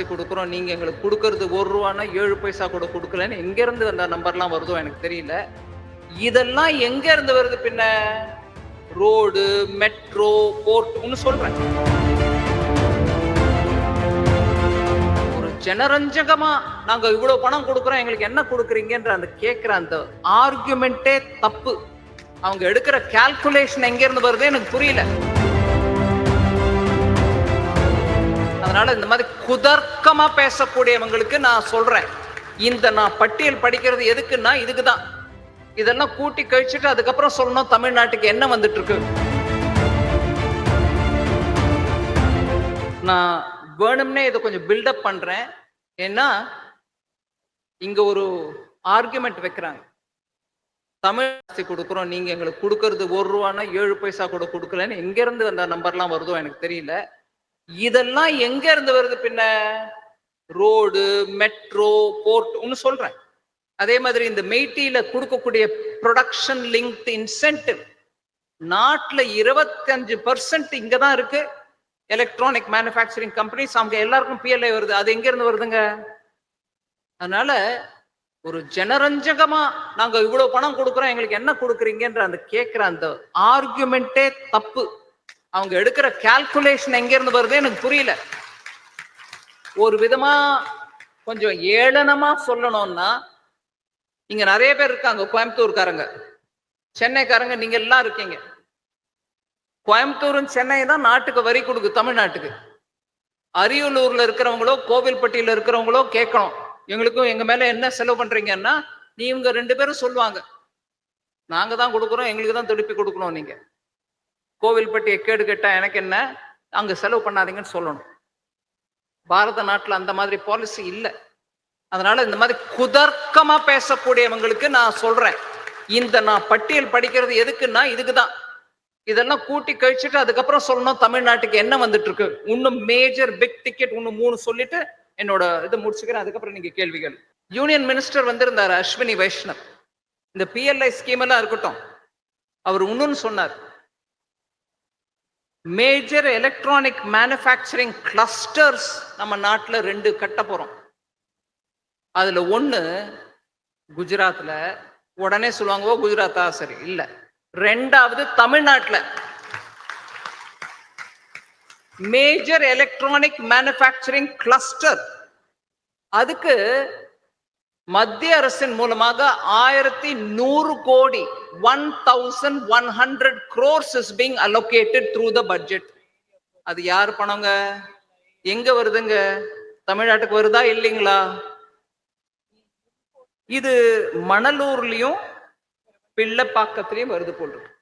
ஜாஸ்தி கொடுக்குறோம். நீங்க எங்களுக்கு கொடுக்கறது ஒரு ரூபானா ஏழு பைசா கூட கொடுக்கலன்னு எங்கேருந்து அந்த நம்பர்லாம் வருதோ எனக்கு தெரியல. இதெல்லாம் எங்கேருந்து வருது பின்ன? ரோடு மெட்ரோ போர்ட்னு சொல்றேன். ஒரு ஜனரஞ்சகமா நாங்க இவ்வளவு பணம் கொடுக்குறோம் எங்களுக்கு என்ன கொடுக்குறீங்கன்ற அந்த கேட்குற அந்த ஆர்குமெண்ட்டே தப்பு. அவங்க எடுக்கிற கால்குலேஷன் எங்க இருந்து வருது எனக்கு புரியல. அதனால இந்த மாதிரி குதர்க்கமா பேசக்கூடியவங்களுக்கு நான் சொல்றேன். இந்த நான் பட்டியல் படிக்கிறது எதுக்குன்னா இதுக்கு தான் இதெல்லாம் கூட்டி கழிச்சுட்டு அதுக்கப்புறம் சொல்லணும் தமிழ்நாட்டுக்கு என்ன வந்துட்டு இருக்கு நான் வேணும்னே இதை கொஞ்சம் பில்டப் பண்றேன். ஏன்னா இங்க ஒரு ஆர்குமெண்ட் வைக்கிறாங்க. தமிழ் கொடுக்குறோம் நீங்க எங்களுக்கு கொடுக்கறது ஒரு ரூபானா ஏழு பைசா கூட கொடுக்கலன்னு எங்க இருந்து அந்த நம்பர்லாம் வருதோ எனக்கு தெரியல. இதெல்லாம் எங்க இருந்து வருது பின்ன? ரோடு மெட்ரோ போர்ட் ஒன்று சொல்றேன். அதே மாதிரி இந்த மெய்டியில கொடுக்கக்கூடிய ப்ரொடக்ஷன் லிங்க் இன்சென்டிவ் நாட்டில் இருபத்தஞ்சு பர்சன்ட் இங்க தான் இருக்கு. எலக்ட்ரானிக் மேனுஃபேக்சரிங் கம்பெனிஸ் அவங்க எல்லாருக்கும் பிஎல்ஐ வருது. அது எங்க இருந்து வருதுங்க? அதனால ஒரு ஜனரஞ்சகமா நாங்க இவ்வளவு பணம் கொடுக்குறோம் எங்களுக்கு என்ன கொடுக்குறீங்கன்ற அந்த கேட்கிற அந்த ஆர்குமெண்டே தப்பு. அவங்க எடுக்கிற கால்குலேஷன் எங்க இருந்து வருது எனக்கு புரியல. ஒரு விதமா கொஞ்சம் ஏளனமா சொல்லணும்னா இங்க நிறைய பேர் இருக்காங்க கோயம்புத்தூர்காரங்க. சென்னைக்காரங்க நீங்க எல்லாம் இருக்கீங்க. கோயம்புத்தூரும் சென்னை தான் நாட்டுக்கு வரி கொடுக்கு தமிழ்நாட்டுக்கு. அரியலூர்ல இருக்கிறவங்களோ கோவில்பட்டியில இருக்கிறவங்களோ கேட்கணும். எங்களுக்கும் எங்க மேல என்ன செலவு பண்றீங்கன்னா நீ இவங்க ரெண்டு பேரும் சொல்லுவாங்க. நாங்க தான் கொடுக்குறோம் எங்களுக்கு தான் திருப்பி கொடுக்கணும் நீங்க. கோவில்பட்டியை கேடு கேட்டா எனக்கு என்ன? அங்க செலவு பண்ணாதீங்கன்னு சொல்லணும். பாரத நாட்டுல அந்த மாதிரி பாலிசி இல்லை. அதனால இந்த மாதிரி குதர்க்கமா பேசக்கூடியவங்களுக்கு நான் சொல்றேன். இந்த நான் பட்டியல் படிக்கிறது எதுக்குன்னா இதுக்கு தான் இதெல்லாம் கூட்டி கழிச்சுட்டு அதுக்கப்புறம் சொல்லணும் தமிழ்நாட்டுக்கு என்ன வந்துட்டு இருக்கு இன்னும் மேஜர் பிக் டிக்கெட் ஒன்று மூணு சொல்லிட்டு என்னோட இதை முடிச்சுக்கிறேன். அதுக்கப்புறம் நீங்க கேள்விகள். யூனியன் மினிஸ்டர் வந்திருந்தார் அஸ்வினி வைஷ்ணவ். இந்த பிஎல்ஐ ஸ்கீம் எல்லாம் இருக்கட்டும். அவர் இன்னொன்னு சொன்னார். மேஜர் எலக்ட்ரானிக் மேனுஃபேக்சரிங் கிளஸ்டர்ஸ் நம்ம நாட்டில் ரெண்டு கட்ட போகிறோம் அதில் ஒன்று குஜராத்தில் உடனே சொல்லுவாங்க ஓ குஜராத்தா சரி. இல்லை. ரெண்டாவது தமிழ்நாட்டில். மேஜர் எலக்ட்ரானிக் மேனுஃபேக்சரிங் கிளஸ்டர் அதுக்கு மத்திய அரசின் மூலமாக ஆயிரத்தி நூறு கோடி one thousand one hundred crores is being allocated through the budget அது யார் பணங்க? எங்க வருதுங்க? தமிழ்நாட்டுக்கு வருதா இல்லைங்களா? இது மணலூர்லயும் பிள்ளைப்பாக்கத்திலயும் வருது போல் இருக்கு.